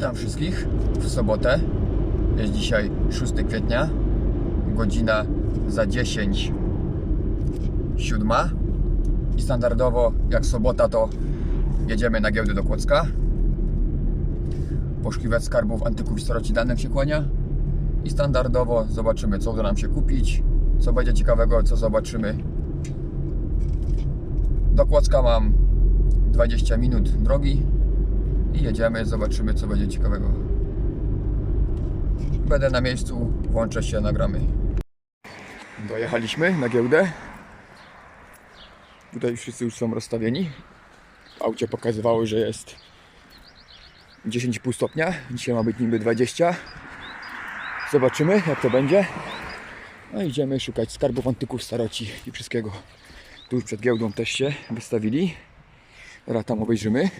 Witam wszystkich w sobotę. Jest dzisiaj 6 kwietnia. Godzina za 10. Siódma. I standardowo, jak sobota, to jedziemy na giełdę do Kłodzka. Poszukiwać skarbów antyków i staroci danych się kłania. I standardowo zobaczymy, co uda nam się kupić, co będzie ciekawego, co zobaczymy. Do Kłodzka mam 20 minut drogi i jedziemy, zobaczymy co będzie ciekawego. Będę na miejscu, włączę się, nagramy. Dojechaliśmy na giełdę. Tutaj wszyscy już są rozstawieni. Aucie pokazywało, że jest 10,5 stopnia. Dzisiaj ma być niby 20. Zobaczymy jak to będzie. No idziemy szukać skarbów antyków, staroci i wszystkiego. Tu już przed giełdą też się wystawili. Teraz tam obejrzymy.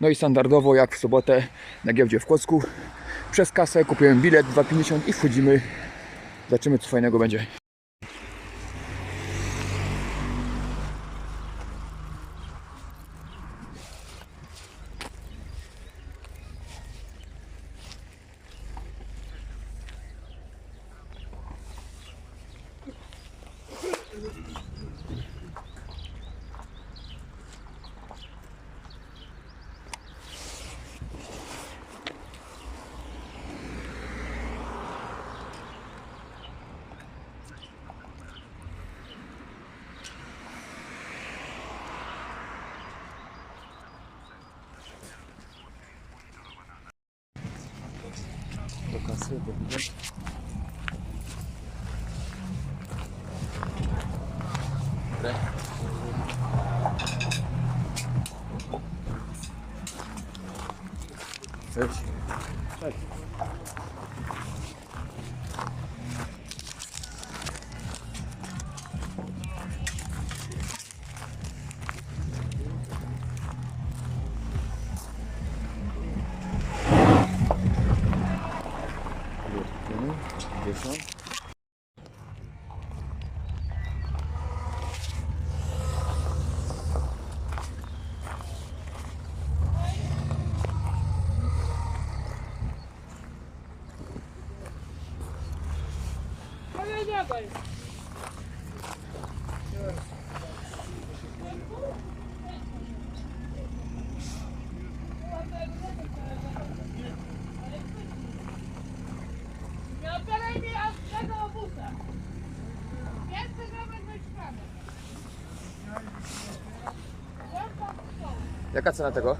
No i standardowo jak w sobotę na giełdzie w Kłodzku przez kasę kupiłem bilet 2,50 i wchodzimy. Zobaczymy co fajnego będzie. Do Dawaj. Nie odbieraj mi od tego obusa. Więcej nawet być prawy. Jaka cena tego?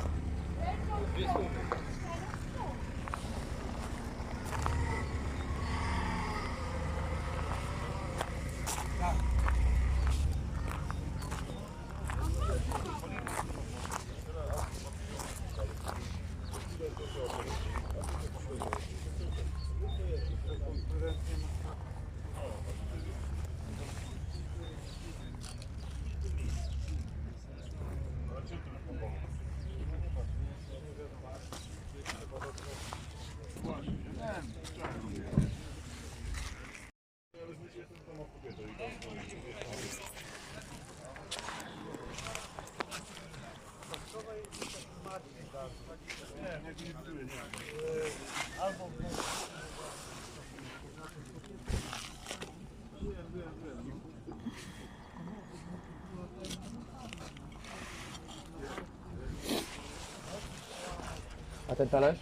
A ten talerz?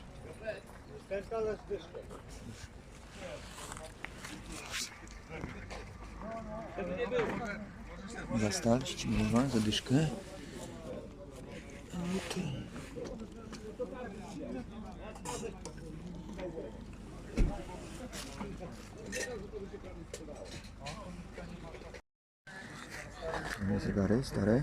Zastal, ścimowa, zadyszkę. Mamy zegary stare.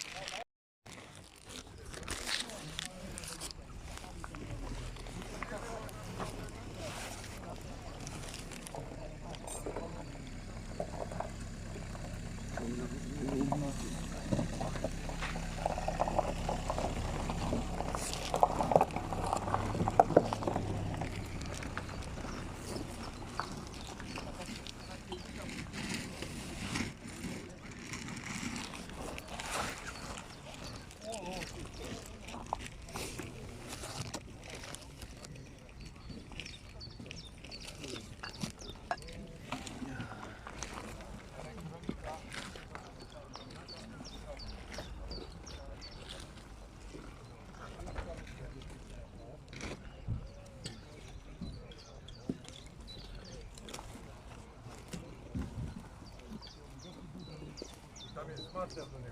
quantos anos,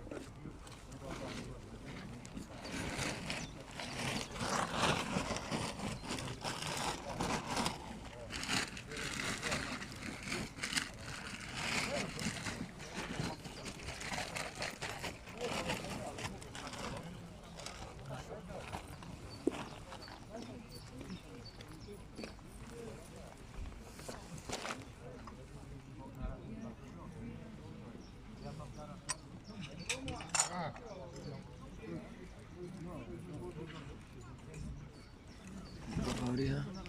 Colombia.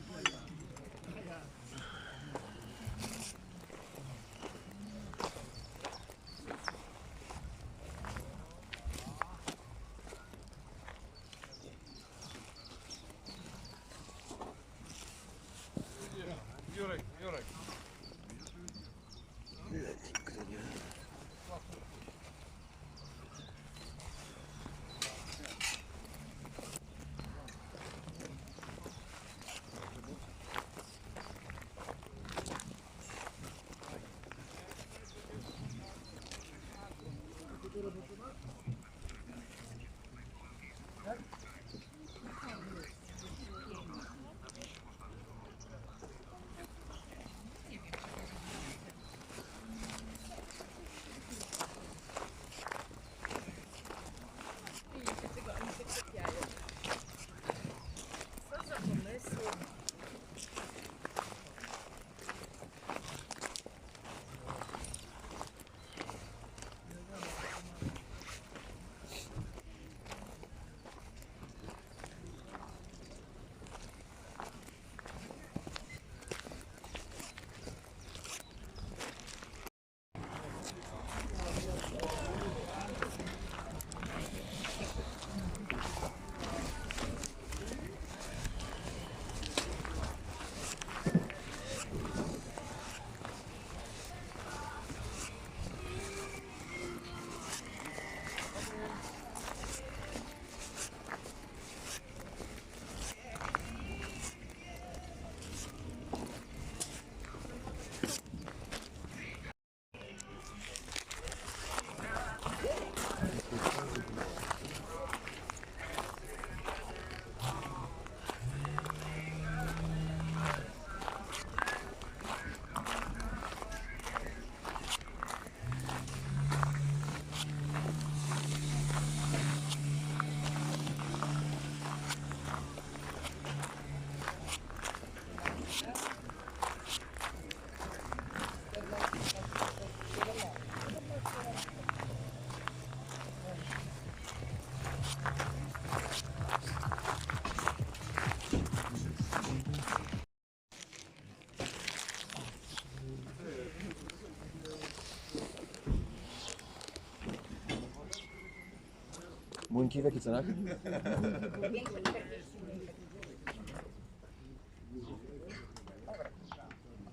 Młynki w jakich cenach?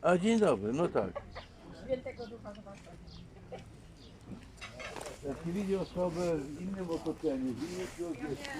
A dzień dobry, no tak. Jak nie widzi osobę w innym otoczeniu, w innym środowisku,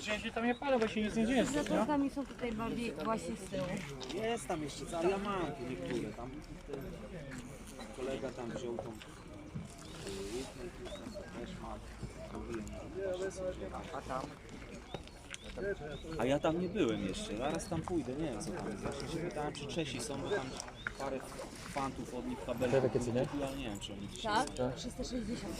Znaczy ja się tam nie palę, bo się nic nie dzieje. Zatorkami są tutaj bardziej właśnie z tyłu. Jest tam jeszcze, co, ale ja mam tu niektóre tam. ten Kolega tam wziął tą też mam. A tam? A ja tam nie byłem jeszcze, zaraz tam pójdę, nie wiem co tam jest. Właśnie się pytałem czy Czesi są, bo tam parę fantów od nich kabelów. takie ceny? Nie wiem czy oni dzisiaj Tak? 360.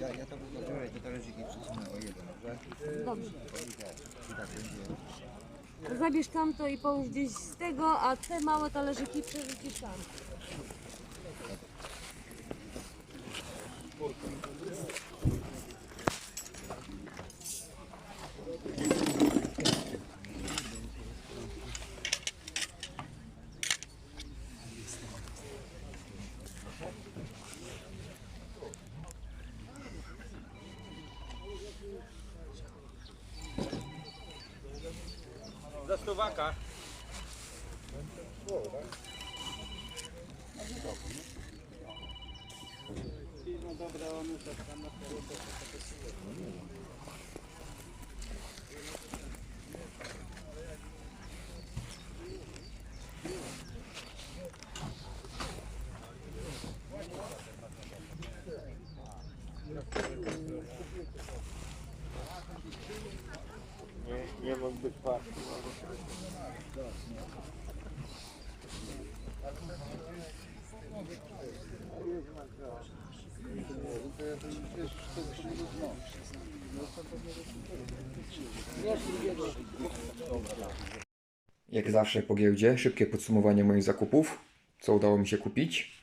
Ja, ja to zabiorę te talerzyki przesunę o jeden, dobrze? Dobrze. I tak będzie. Zabierz tamto i połóż gdzieś z tego, a te małe talerzyki przerzucisz tam. Za stowaka. Nie mógł być parki. Jak zawsze po giełdzie, szybkie podsumowanie moich zakupów. Co udało mi się kupić?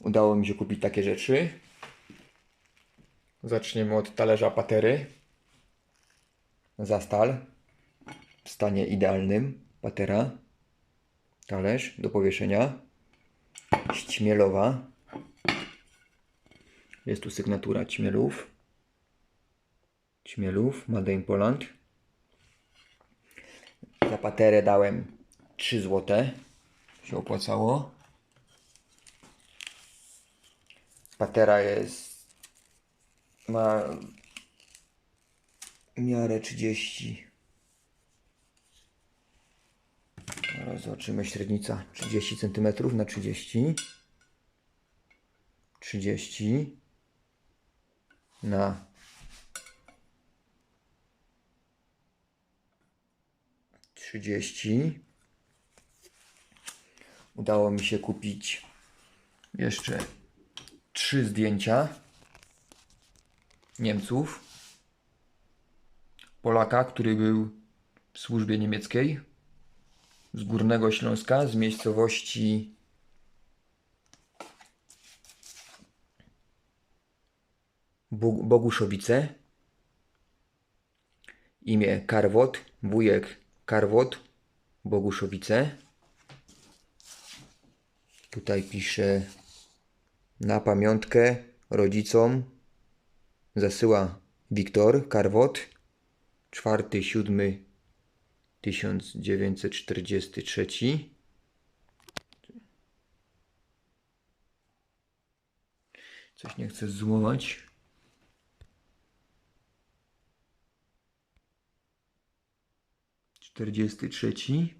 Udało mi się kupić takie rzeczy. Zaczniemy od talerza patery. Zastal. W stanie idealnym. Patera. Talerz do powieszenia. Śmielowa. Jest tu sygnatura Ćmielów. Ćmielów, Made in Poland. Za paterę dałem 3 zł. Się opłacało. Patera jest. Ma miarę 30. Teraz zobaczymy średnica 30 cm na 30. 30 na 30. Udało mi się kupić jeszcze trzy zdjęcia Niemców. Polaka, który był w służbie niemieckiej z Górnego Śląska, z miejscowości Bog- Boguszowice. Imię Karwot, wujek Karwot, Boguszowice. Tutaj pisze na pamiątkę rodzicom zasyła Wiktor Karwot 4 7 1943 Coś nie chcę zoomować. Czterdziesty trzeci.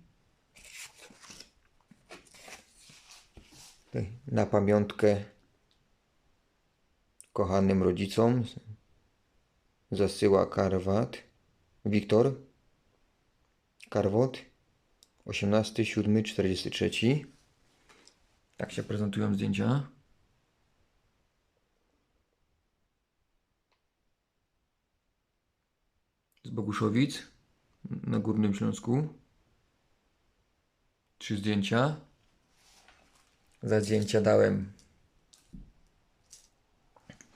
Na pamiątkę kochanym rodzicom zasyła Karwat. Wiktor Karwot 18.7.43 Tak się prezentują zdjęcia. Z Boguszowic na Górnym Śląsku. Trzy zdjęcia. Za zdjęcia dałem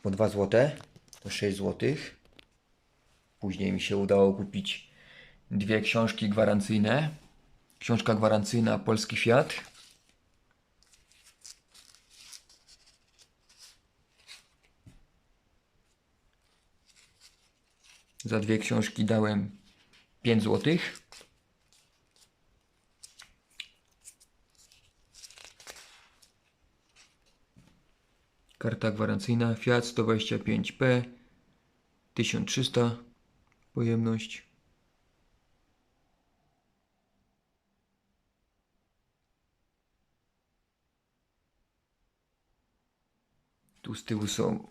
po 2 zł, to 6 zł. Później mi się udało kupić dwie książki gwarancyjne. Książka gwarancyjna Polski Fiat. Za dwie książki dałem 5 złotych. Karta gwarancyjna Fiat 125P 1300 pojemność. Tu z tyłu są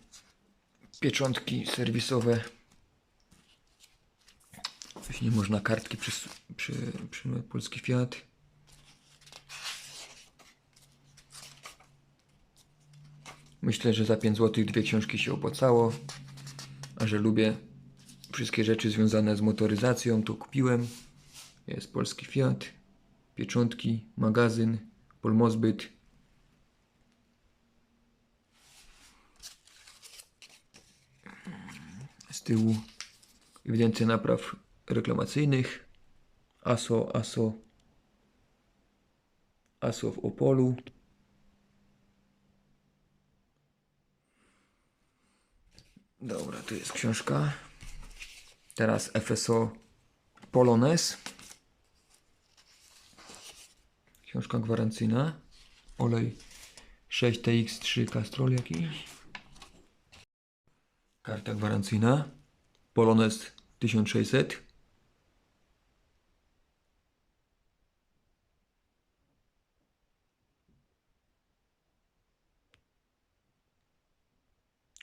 pieczątki serwisowe. Coś nie można kartki przy, przy, przy polski Fiat. Myślę, że za 5 zł dwie książki się opłacało. A że lubię wszystkie rzeczy związane z motoryzacją, to kupiłem. Jest polski Fiat, pieczątki, magazyn, polmozbyt. Tyłu ewidencja napraw reklamacyjnych. ASO, ASO, ASO w Opolu. Dobra, tu jest książka. Teraz FSO Polones. Książka gwarancyjna. Olej 6TX3 Castrol jakiś. Karta gwarancyjna. Polones 1600.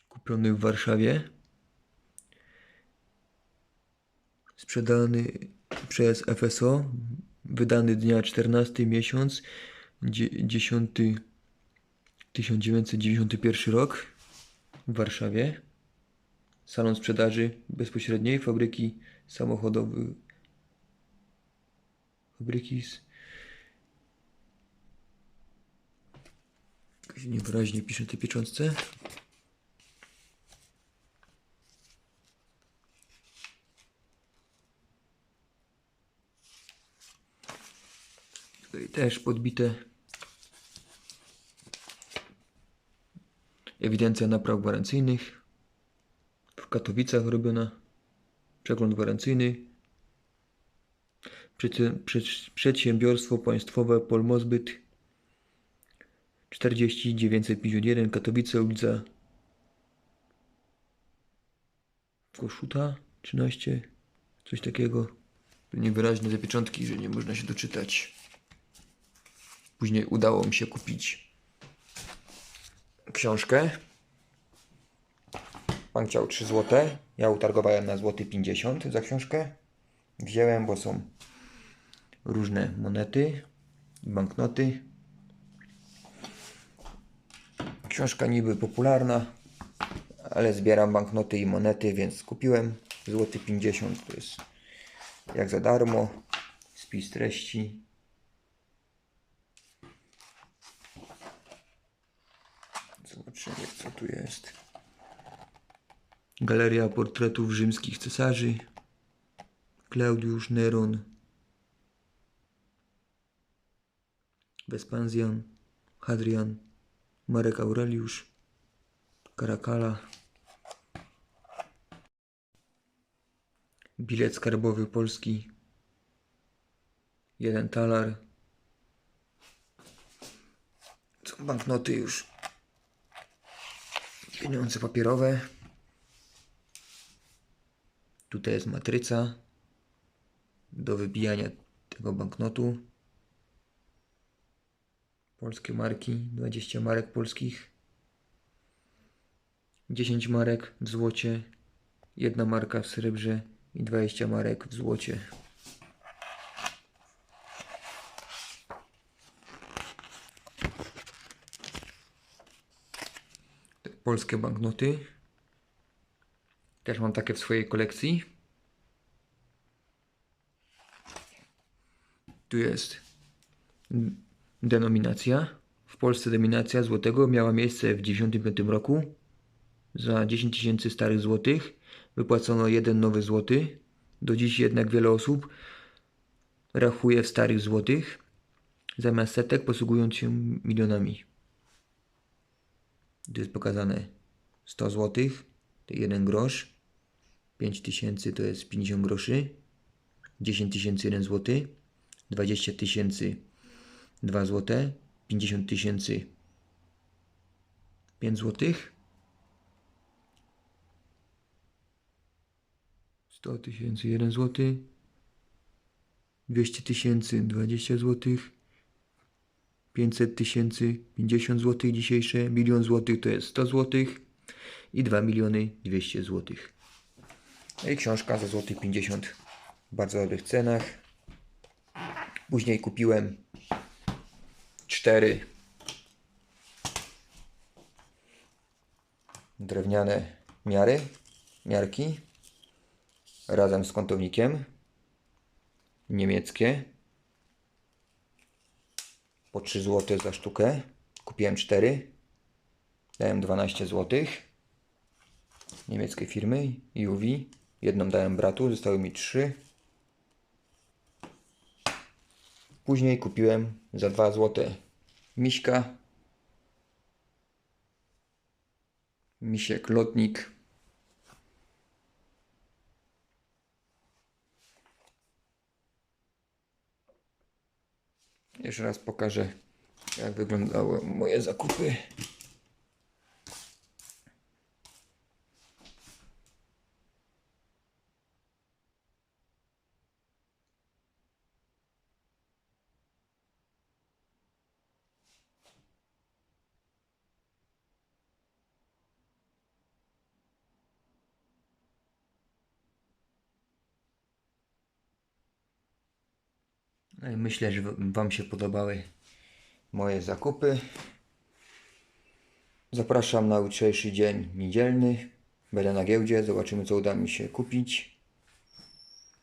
Kupiony w Warszawie. Sprzedany przez FSO. Wydany dnia 14 miesiąc dzie- 10 1991 rok w Warszawie. Salon sprzedaży bezpośredniej fabryki samochodowych. Fabryki z. Niewyraźnie pisze te pieczątce. Tutaj też podbite. Ewidencja napraw gwarancyjnych. Katowicach robiona. Przegląd gwarancyjny. Przedsiębiorstwo Państwowe Polmozbyt. 40 951 Katowice ulica Koszuta 13 coś takiego. Niewyraźne te pieczątki, że nie można się doczytać. Później udało mi się kupić książkę Pan chciał 3 zł. Ja utargowałem na złoty 50 za książkę. Wziąłem, bo są różne monety banknoty. Książka niby popularna, ale zbieram banknoty i monety, więc kupiłem złoty 50. To jest jak za darmo. Spis treści. Zobaczymy, co tu jest. Galeria portretów rzymskich cesarzy. Klaudiusz Neron. Vespasian, Hadrian, Marek Aureliusz, Caracalla. Bilet skarbowy Polski. Jeden talar. Są banknoty już. Pieniądze papierowe. Tutaj jest matryca do wybijania tego banknotu. Polskie marki, 20 marek polskich. 10 marek w złocie, jedna marka w srebrze i 20 marek w złocie. Polskie banknoty. Też mam takie w swojej kolekcji. Tu jest denominacja w Polsce dominacja złotego miała miejsce w 1995 roku. Za 10 tysięcy starych złotych wypłacono jeden nowy złoty. Do dziś jednak wiele osób rachuje w starych złotych, zamiast setek posługując się milionami. Tu jest pokazane 100 złotych, 1 grosz, 5 tysięcy to jest 50 groszy, 10 tysięcy 1 złoty, 20 tysięcy 2 złote, 50 tysięcy 5 złotych, 100 tysięcy 1 złoty, 200 tysięcy 20 złotych, 500 tysięcy 50 złotych dzisiejsze, milion złotych to jest 100 złotych i 2 miliony 200 złotych. No i książka za złotych 50 w bardzo dobrych cenach. Później kupiłem cztery drewniane miary, miarki razem z kątownikiem niemieckie po 3 zł za sztukę. Kupiłem 4. Dałem 12 zł. Niemieckiej firmy UV. Jedną dałem bratu, zostały mi 3. Później kupiłem za 2 zł miśka. Misiek lotnik. Jeszcze raz pokażę, jak wyglądały moje zakupy. No i myślę, że Wam się podobały moje zakupy. Zapraszam na jutrzejszy dzień niedzielny. Będę na giełdzie, zobaczymy co uda mi się kupić.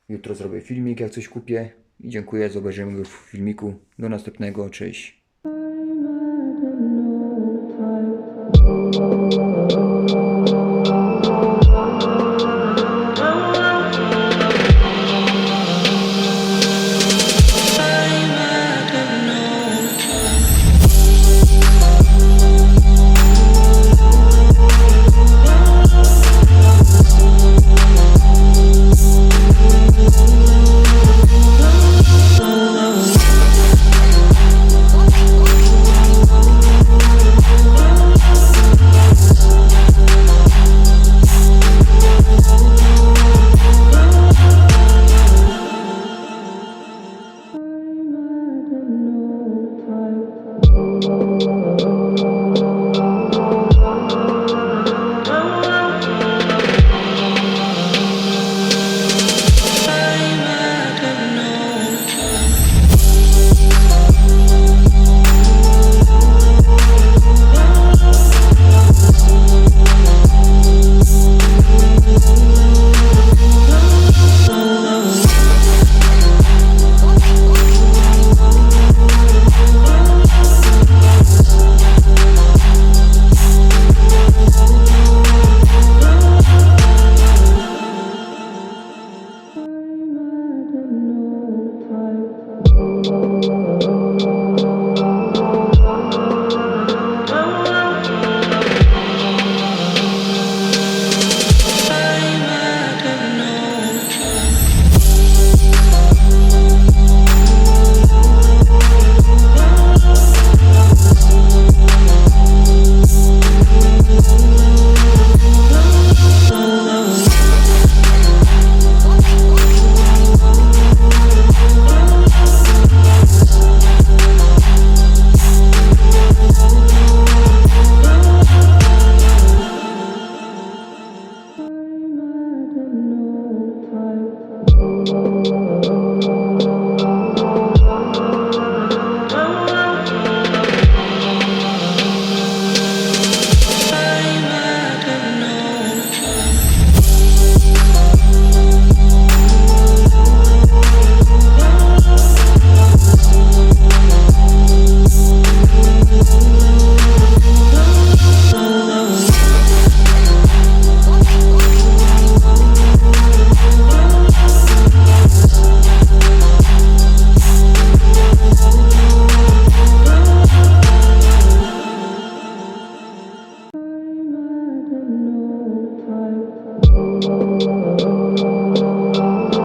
Jutro zrobię filmik, jak coś kupię. I dziękuję, zobaczymy go w filmiku. Do następnego, cześć.